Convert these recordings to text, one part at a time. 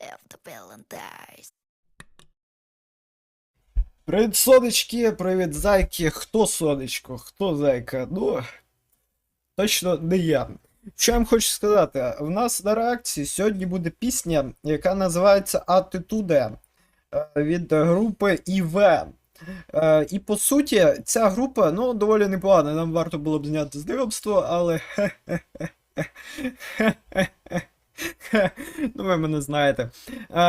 the Valentine's. Привіт, сонечки, привіт, зайки. Хто сонечко, хто зайка? Ну, точно не я. Що я вам хочу сказати? В нас на реакції сьогодні буде пісня, яка називається Атитуде від групи ІВ. Е, І по суті, ця група, ну, доволі непогана. Нам варто було б зняти знайомство, але. Ну, ви мене знаєте.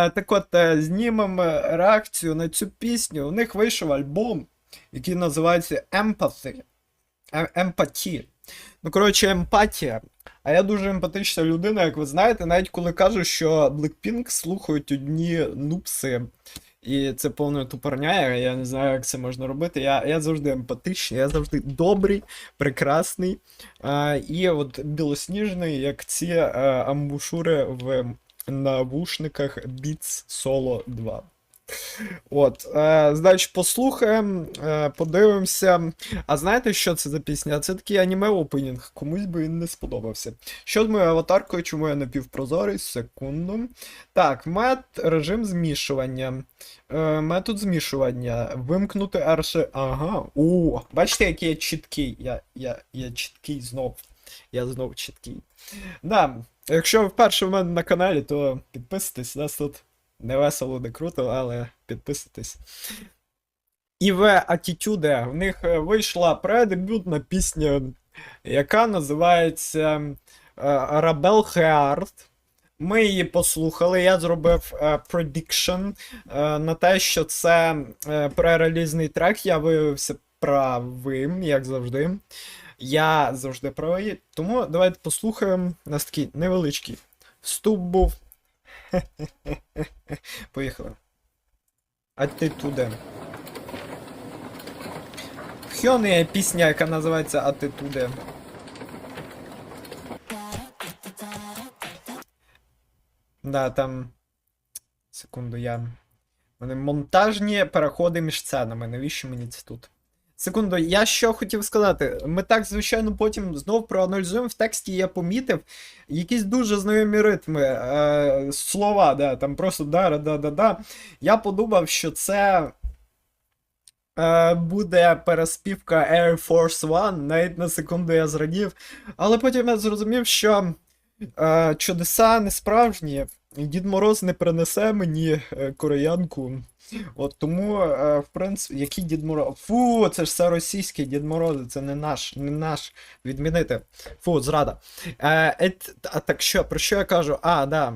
Так от, е, знімемо реакцію на цю пісню. У них вийшов альбом, який називається Empathy. Е- Ну, коротше, емпатія. А я дуже емпатична людина, як ви знаєте, навіть коли кажу, що Blackpink слухають одні нупси. І це повна тупорня, я не знаю, як це можна робити. Я, я завжди емпатичний, я завжди добрий, прекрасний. А, і от білосніжний, як ці а, амбушури в навушниках Beats Solo 2. От, е, значить, послухаємо, е, подивимося. А знаєте, що це за пісня? Це такий аніме опенінг, комусь би він не сподобався. Що з моєю аватаркою, чому я напівпрозорий? Секунду. Так, мет режим змішування. Е, метод змішування. Вимкнути RC. Ага. О, бачите, який я чіткий. Я, я, я чіткий знов. Я знов чіткий. Да, якщо ви вперше в мене на каналі, то підписуйтесь, нас тут не весело, не круто, але підписуйтесь. ІВ Attitude. В них е, вийшла предебютна пісня, яка називається Rebel Heart. Ми її послухали, я зробив е, prediction е, на те, що це пререлізний трек, я виявився правим, як завжди. Я завжди правий. Тому давайте послухаємо. У нас такий невеличкий вступ був. Поїхали. А ти туди. В Хьони є пісня, яка називається А ти туди. Да, там. Секунду, я. У мене монтажні переходи між сценами. Навіщо мені це тут? Секунду, я що хотів сказати. Ми так, звичайно, потім знов проаналізуємо. В тексті я помітив якісь дуже знайомі ритми. Е, слова, да, там просто да-да-да-да-да. Я подумав, що це. Е, буде переспівка Air Force One, навіть на секунду я зрадів. Але потім я зрозумів, що е, чудеса не справжні. Дід Мороз не принесе мені е, кореянку. От тому, е, в принципі, який Дід Мороз. Фу, це ж все російське Дід Мороз, це не наш, не наш. Відмінити. Фу, зрада. Е, а так що, про що я кажу? А, да.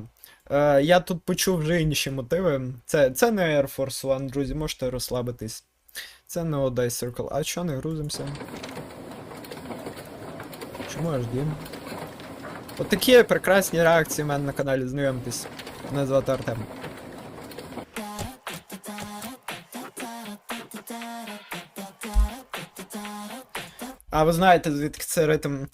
Е, я тут почув вже інші мотиви. Це, це не Air Force One, друзі, можете розслабитись. Це не Dice Circle. А чого не грузимося? Чому аж дім? От такі прекрасні реакції в мене на каналі, знайомтесь. Мене звати Артем. А ви знаєте, звідки це ритм.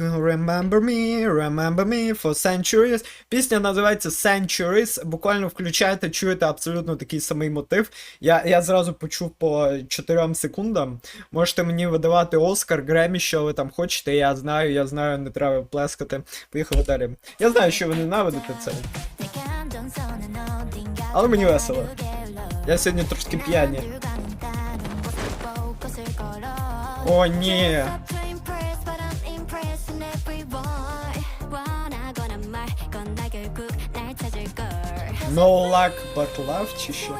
Remember me, remember me for centuries. Пісня називається Centuries. Буквально включаєте, чуєте абсолютно такий самий мотив. Я, я зразу почув по 4 секундам. Можете мені видавати Оскар, Гремі, що ви там хочете. Я знаю, я знаю, не треба плескати. Поїхали далі. Я знаю, що ви ненавидите це. Але мені весело. Я сьогодні трошки п'яні. О, ні. No luck but love чи що?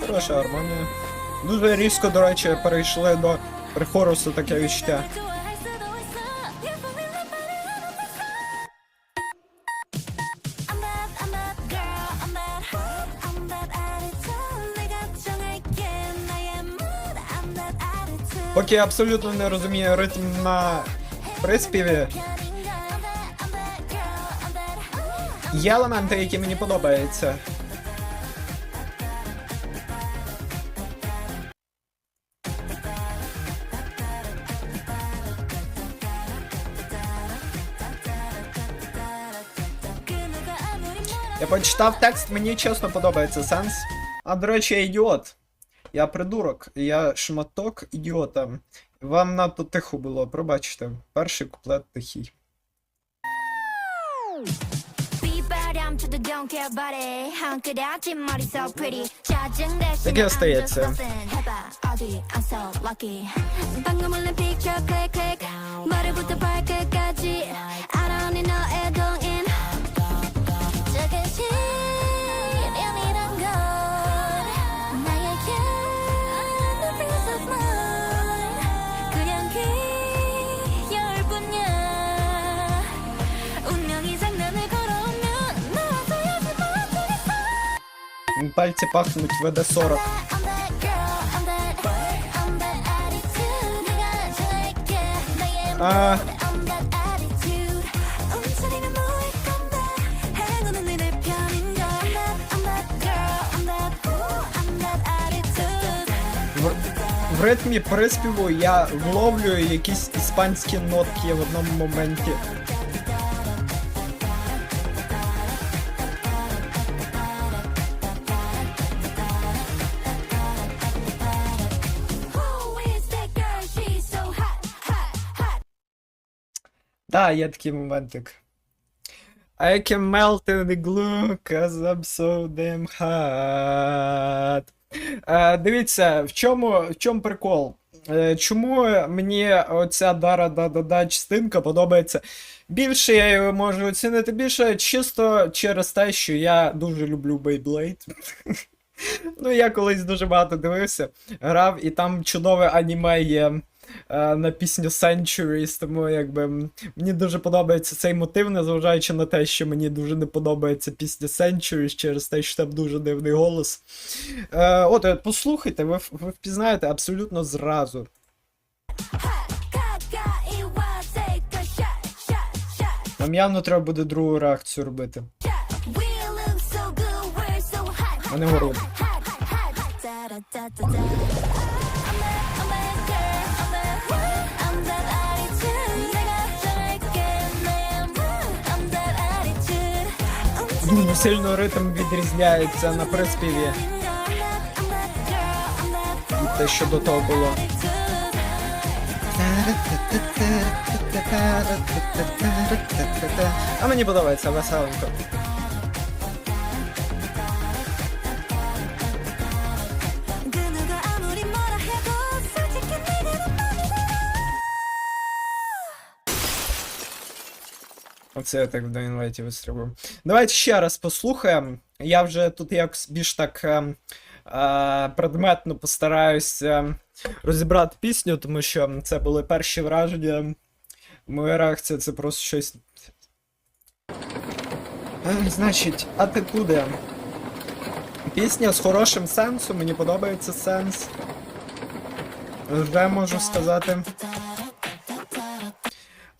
Хороша гармонія. Дуже різко, до речі, перейшли до прихорусу таке відчуття. Поки я абсолютно не розумію ритм на приспіві. Є елементи, які мені подобаються. Я почитав текст, мені чесно подобається сенс. А до речі, ідіот. Я придурок, я шматок ідіота. Вам надто тихо було, пробачте. Перший куплет тихий. Beat bow ooh, I'm that attitude. В, в ритмі приспіву я вловлюю якісь іспанські нотки в одному моменті. Да, є такий моментик. I can melt in the glue, cause I'm so damn hot. Е, дивіться, в чому, в чому прикол? Е, чому мені оця дара да частинка подобається більше, я її можу оцінити більше, чисто через те, що я дуже люблю Beyblade. Ну, я колись дуже багато дивився, грав, і там чудове аніме є Е, на пісню Centuries, тому якби мені дуже подобається цей мотив, незважаючи на те, що мені дуже не подобається пісня Centuries через те, що там дуже дивний голос. Е, От, е, послухайте, ви, ви впізнаєте абсолютно зразу. Нам явно треба буде другу реакцію робити. Вони горуть. Сильно ритм відрізняється на приспіві те, що до того було. А мені подобається веселенько. Оце я так в Дайнлайті вистрибую. Давайте ще раз послухаємо. Я вже тут якось більш так е, е, предметно постараюся розібрати пісню, тому що це були перші враження. Моя реакція це просто щось. Е, Значить, а ти куди? Пісня з хорошим сенсом, мені подобається сенс. Вже можу сказати.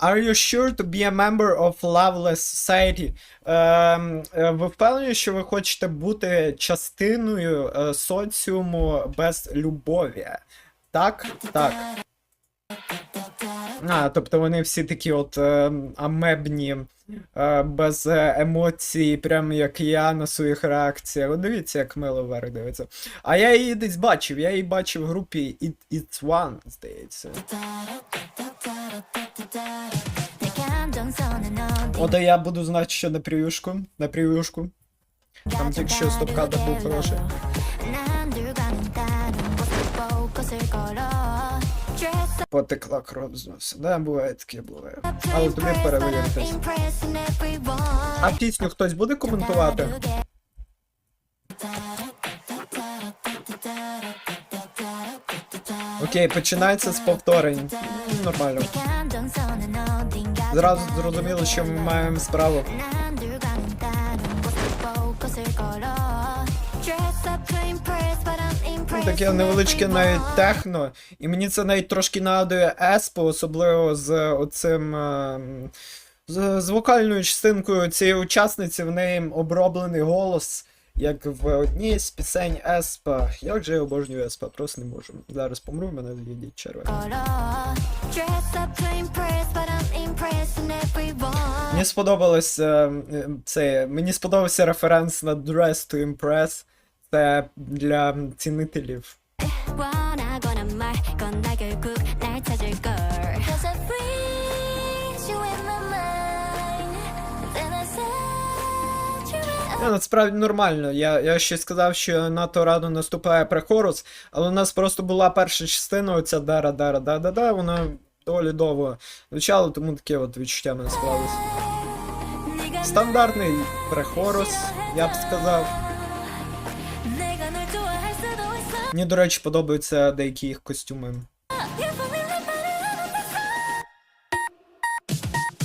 Are you sure to be a member of Loveless Society? Ем, е, ви впевнені, що ви хочете бути частиною е, соціуму без любові? Так? Так. А, тобто вони всі такі от е, амебні, е, без емоцій, прям як я на своїх реакціях. Дивіться, як мило вверх дивиться. А я її десь бачив, я її бачив в групі It, It's One, здається. Ода я буду знати, що на прев'юшку. На прев'юшку. Там тільки що стоп-кадр був хороший. Потекла кров з носа. Да, буває таке буває. Але тобі перевіритись. А пісню хтось буде коментувати? Окей, починається з повторень. Нормально зразу зрозуміло, що ми маємо справу. Таке невеличке навіть техно, і мені це навіть трошки нагадує еспо, особливо з оцим. Е, з, з вокальною частинкою цієї учасниці в неї оброблений голос, як в одній з пісень Еспа. Як же я обожнюю Еспа, просто не можу. Зараз помру, мене відійдіть червоні. Мені сподобалось е, е, це. Мені сподобався референс на Dress to Impress. Це для цінителів. Не, насправді нормально. Я я ще сказав, що НАТО радо наступає прихорус, але у нас просто була перша частина, оця дара дара да да да вона доволі довго звучала, тому таке от відчуття мене склалось стандартний прехорос, я б сказав. Мені, до речі, подобаються деякі їх костюми.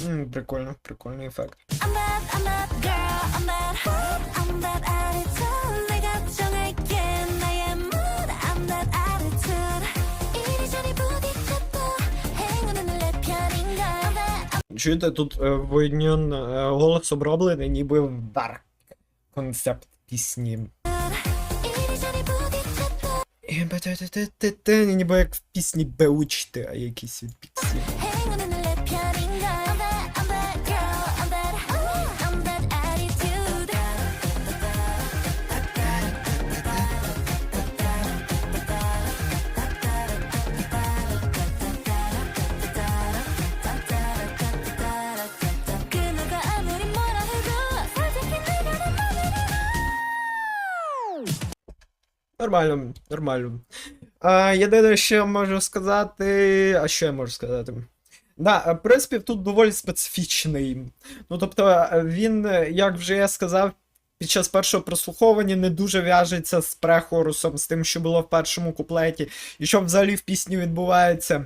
М, прикольно, прикольний ефект. чуєте, тут е, Войньон е, голос оброблений, ніби в дарк концепт пісні. Е, ніби як в пісні Беучте, а якісь від піксів. Нормально, нормально. А, єдине, що я можу сказати. А що я можу сказати? Да, е, приспів тут доволі специфічний. Ну, тобто, він, як вже я сказав, під час першого прослуховування не дуже в'яжеться з прехорусом, з тим, що було в першому куплеті, і що взагалі в пісні відбувається.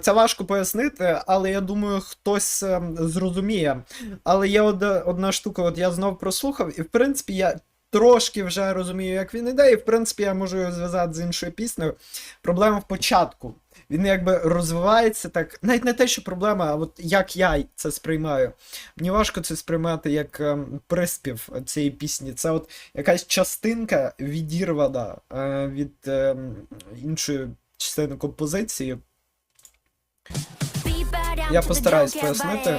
Це важко пояснити, але я думаю, хтось е, зрозуміє. Але є одна штука, от я знов прослухав, і в принципі я трошки вже розумію, як він іде, і в принципі я можу його зв'язати з іншою піснею. Проблема в початку. Він якби розвивається так. Навіть не те, що проблема, а от як я це сприймаю. Мені важко це сприймати як ем, приспів цієї пісні. Це от якась частинка відірвана е, від ем, іншої частини композиції. Я постараюсь пояснити.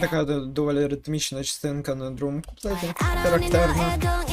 Така доволі ритмічна частинка на другому куплеті. Характерна.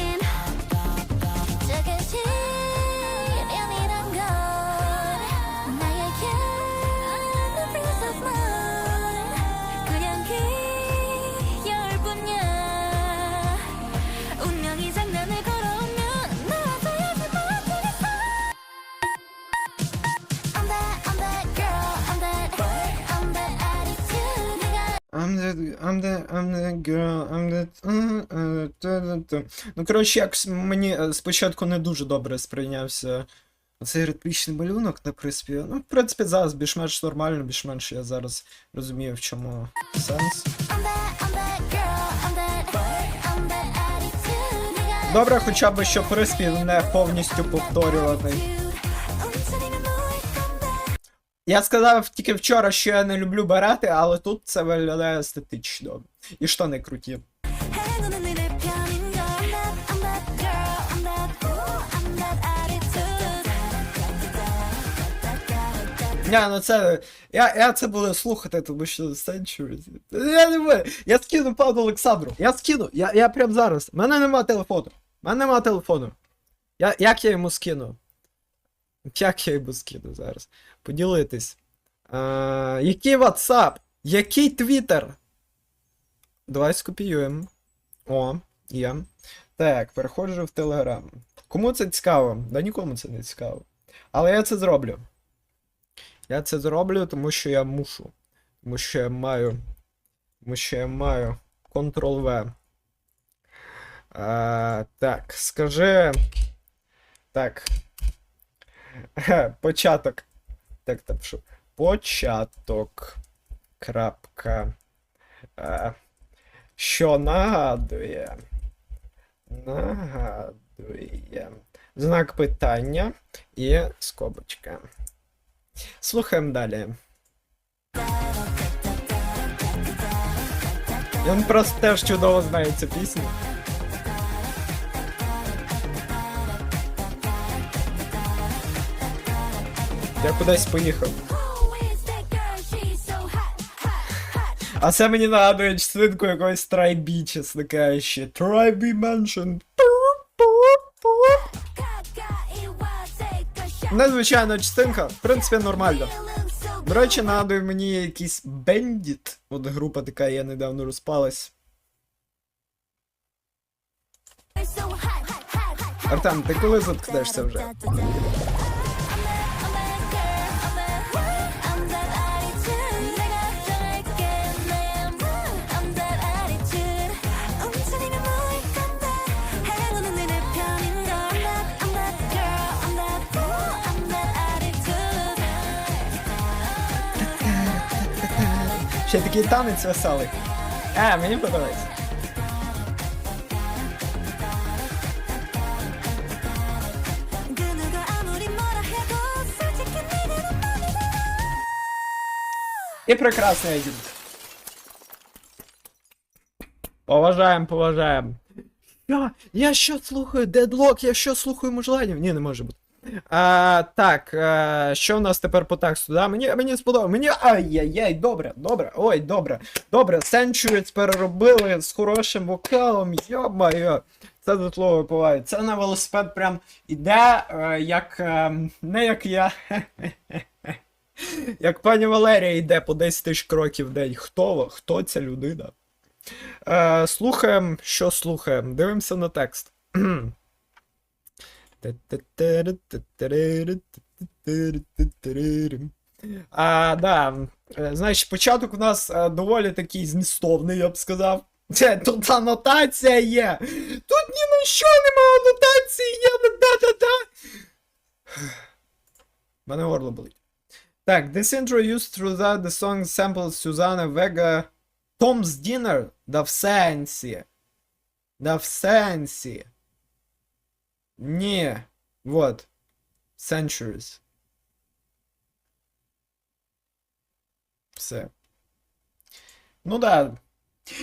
I'm the, I'm the girl, I'm the... uh, uh, та. Ну, коротше, якось мені е, спочатку не дуже добре сприйнявся цей ритмічний малюнок на приспіві. Ну, в принципі, зараз більш-менш нормально, більш-менш я зараз розумію, в чому сенс. Добре, хоча б, що приспів не повністю повторюваний. Я сказав тільки вчора, що я не люблю барати, але тут це виглядає естетично. І що не круті. Ні, ну це. Я я це буду слухати, тому що Century. Я не буду. Я скину пану Олександру. Я скину, я я прям зараз. У мене нема телефону. У мене нема телефону. Я, Як я йому скину? Як я йому скину зараз? Поділитись. Який WhatsApp? Який Twitter? Давай скопіюємо. О, є. Так, переходжу в Telegram. Кому це цікаво? Да нікому це не цікаво. Але я це зроблю. Я це зроблю, тому що я мушу. Тому що я маю. Тому що я маю Ctrl-V. Так, скажи. Так. Початок. Так, там що. Початок. Крапка. А, що нагадує? Нагадує. Знак питання і скобочка. Слухаємо далі. Він просто теж чудово знає цю пісню. Я кудись поїхав. А це мені нагадує частинку якоїсь трайбі, чесно кажучи. Трайбі mentioned. Незвичайна частинка, в принципі, нормально. До речі, нагадує мені якийсь Bandit. От група така, я недавно розпалась. Артем, ти коли заткнешся вже? Ще такий танець веселий. А, мені подобається. И прекрасный один. Поважаємо, поважаємо. Я, я що слухаю, дедлок, я що слухаю мужланів? Ні, не може бути. А, так, а, що в нас тепер по тексту? Да? Мені, мені сподобалося. Мені. Ай-яй-яй, добре, добре. Ой, добре. Добре, Centuries переробили з хорошим вокалом. Йо-моє. Це до слова випливає. Це на велосипед прям іде, е, як. е, не як я. Як пані Валерія йде по 10 тисяч кроків в день. Хто, хто ця людина? Е, слухаємо, що слухаємо. Дивимося на текст. А, да. Е, Значить, початок у нас е, доволі такий змістовний, я б сказав. Тут анотація є. Тут ні на що немає анотації, є да-да-да. Мене горло болить. Так, this intro used throughout the song samples Susanna Vega Tom's Dinner. Да в сенсі. Да в сенсі. Ні. Вот. Centuries. Все. Ну да.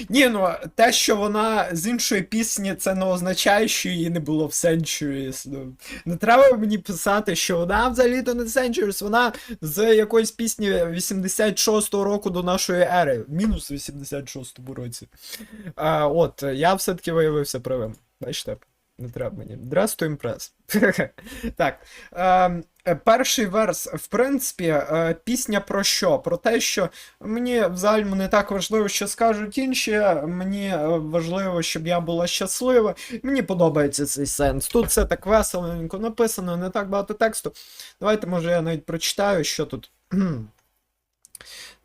Ні, ну те, що вона з іншої пісні, це не означає, що її не було в Centuries. Ну, не треба мені писати, що вона взагалі-то не Centuries, вона з якоїсь пісні 86-го року до нашої ери. Мінус 86-му році. А, от, я все-таки виявився правим. Бачите? Не треба мені. Dress to так. Е, е, перший верс, в принципі, е, пісня про що? Про те, що мені взагалі не так важливо, що скажуть інші. Мені е, важливо, щоб я була щаслива. Мені подобається цей сенс. Тут все так веселенько написано, не так багато тексту. Давайте, може, я навіть прочитаю, що тут.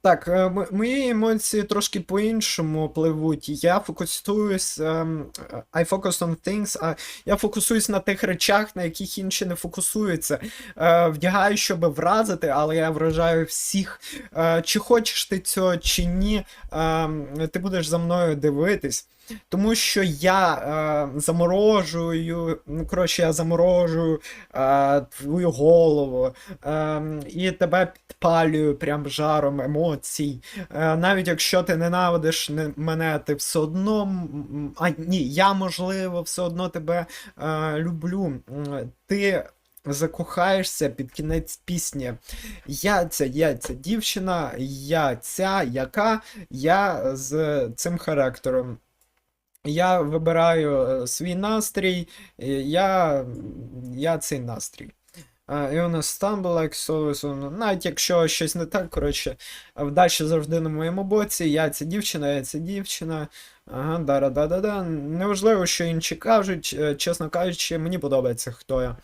Так, е, мої емоції трошки по-іншому пливуть. Я фокусуюсь. ем, I focus on things, а я фокусуюсь на тих речах, на яких інші не фокусуються. Е, Вдягаю, щоб вразити, але я вражаю всіх. Е, Чи хочеш ти цього, чи ні, ем, ти будеш за мною дивитись. Тому що я е, заморожую, ну коротше, я заморожую е, твою голову е, і тебе підпалюю прям жаром емоцій. Е, навіть якщо ти ненавидиш мене, ти все одно. А ні, я можливо все одно тебе е, люблю. Ти закохаєшся під кінець пісні. Я ця, я ця дівчина, я ця, яка, я з цим характером. Я вибираю е, свій настрій, я, я цей настрій. А, І у нас like always on- навіть якщо щось не так, коротше, вдача завжди на моєму боці, я ця дівчина, я ця дівчина. Ага, да-да-да-да-да. Неважливо, що інші кажуть, е, чесно кажучи, мені подобається, хто я.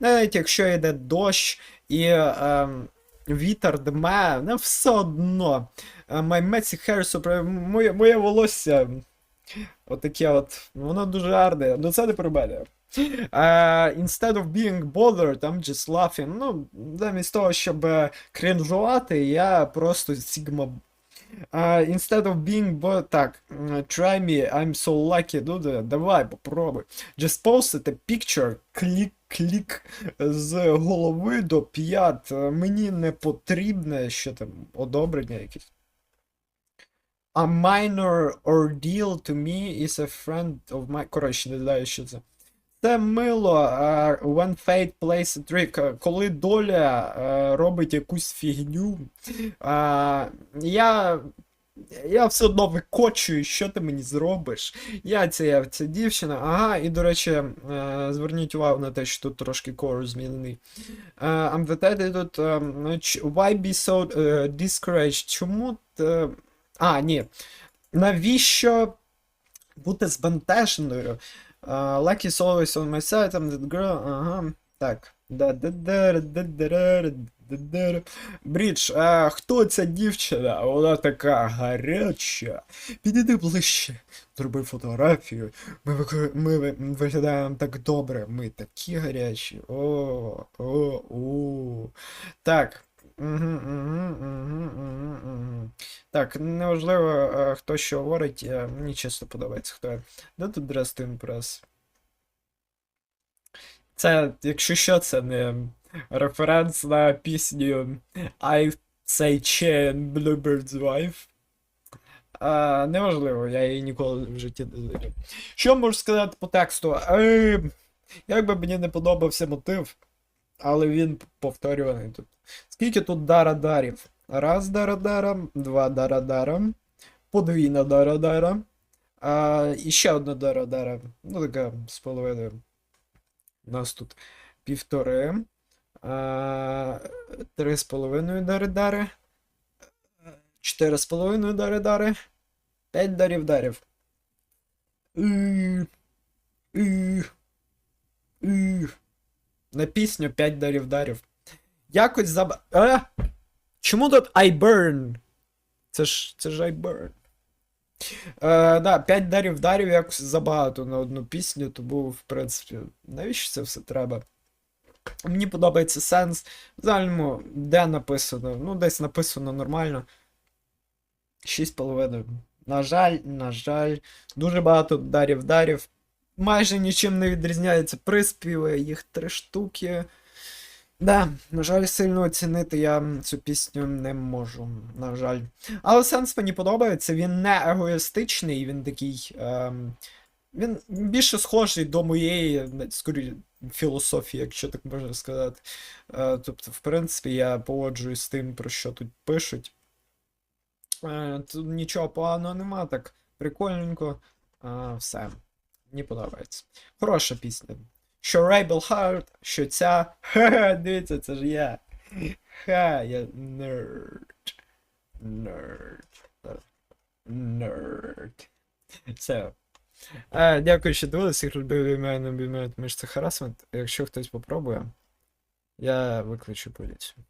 Навіть якщо йде дощ і ем, вітер дме, не все одно. Е, My messy hair моє, моє волосся. Отаке от. Воно дуже гарне. Ну це не про. Uh, instead of being bothered, I'm just laughing. Ну, замість того, щоб е, крінжувати, я просто сігма. Uh, instead of being bo- так, try me, I'm so lucky. Ну, да, давай, попробуй. Just post a picture, клік, клік з голови до п'ят. Е, Мені не потрібне, що там, одобрення якесь. A minor ordeal to me is a friend of my. Коротше, не знаю, що це. Це мило, uh, when fate plays a trick, е, коли доля е, робить якусь фігню. Е, я Я все одно викочую, що ти мені зробиш. Я ця, ця дівчина. Ага, і до речі, зверніть увагу на те, що тут трошки кору змінений. Амветети тут. Why be so discouraged? Чому. А, ні. Навіщо бути збентеженою? Uh, always on my side, I'm that girl, ага. Так. Брідж, а хто ця дівчина? Вона така гаряча. Підійди ближче. Зроби фотографію. Ми, вик- ми виглядаємо так добре. Ми такі гарячі. О, о, о. Так. Так, неважливо, е, хто що говорить, е, мені чисто подобається, хто. Де тут Dress to Це, якщо що, це не референс на пісню I Say Chain Bluebird's Wife. А, неважливо, я її ніколи в житті не знаю. Що можу сказати по тексту? Е, як би мені не подобався мотив, але він повторюваний тут. Скільки тут дара-дарів? Раз дара-дара, два дара-дара, подвійна дара-дара, а, і ще одна дара-дара. Ну, така з половиною. У нас тут півтори, а, три з половиною дари-дари, чотири з половиною дари-дари, п'ять дарів-дарів. І, і, і. На пісню 5 дарів-дарів. Якось заб... А? Чому тут I burn? Це ж це ж I burn. Е, да, 5 дарів дарів якось забагато на одну пісню, тому, в принципі, навіщо це все треба? Мені подобається сенс. В загальному, де написано? Ну, десь написано нормально. 6,5. На жаль, на жаль, дуже багато дарів дарів. Майже нічим не відрізняються приспіви, їх три штуки. Да, на жаль, сильно оцінити я цю пісню не можу, на жаль. Але сенс мені подобається, він не егоїстичний, він такий. Ем, він більше схожий до моєї, скорі, філософії, якщо так можна сказати. Е, тобто, в принципі, я погоджуюсь з тим, про що тут пишуть. Е, тут нічого поганого нема, так прикольненько. Е, все. Мені подобається. Хороша пісня. Що Rebel Heart, що ця. Ха-ха, дивіться, це ж я. Ха, я нерд. Нерд. Нерд. Все. Е, дякую, що дивилися. Всіх любив ім'я не обіймають між харасмент. Якщо хтось попробує, я викличу поліцію.